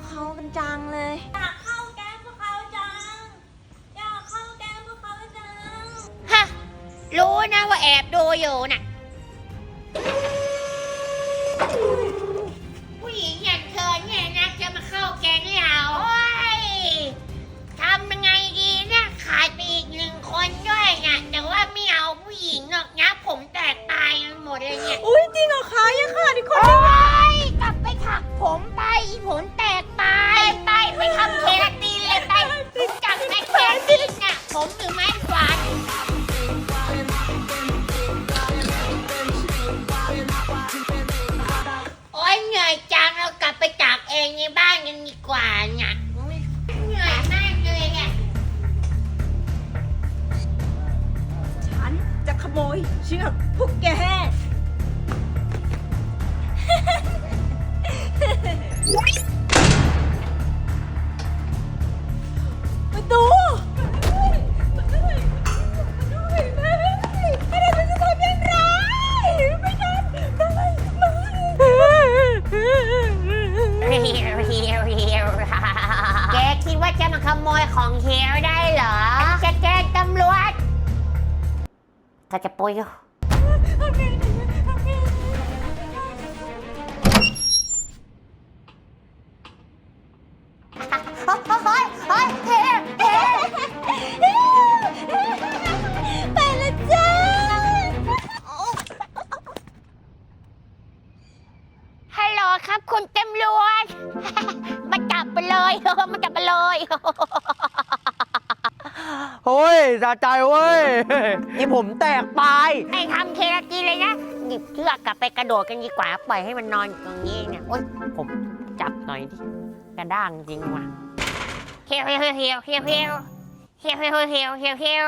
แก๊งพวกเขากันจังเลย อยากเข้าแก๊งพวกเขาจัง อยากเข้าแก๊งพวกเขาจัง ฮะ รู้นะว่าแอบดูอยู่น่ะ บไปจับเองในบ้านกันดีกว่าเนี่ยอุ๊ยเหนื่อยมากเลยเนี่ย ฉันจะขโมยเชือกพวกแก มาขโมยของเฮียได้เหรอ จะแจ้งตำรวจก็จะปุยอยู่เฮ้ยเฮ้ยเฮ้ยเฮ้ยไปและจ้า ฮัลโหลครับคุณตำรวจ เลยมาจับไปเลยเฮ้ยสะใจเว้ยนี่ผมแตกปลาย ไอ้ทำเคราตินเลยนะหยิบเชือกกลับไปกระโดดกันดีกว่าปล่อยให้มันนอนอยู่ตรงนี้เนี่ยโอ๊ยผมจับหน่อยดิกระด้างจริงว่ะเฮียวเฮียวเฮียวเฮียวเฮียวเฮียวเฮียวเฮียวเฮียวเฮียว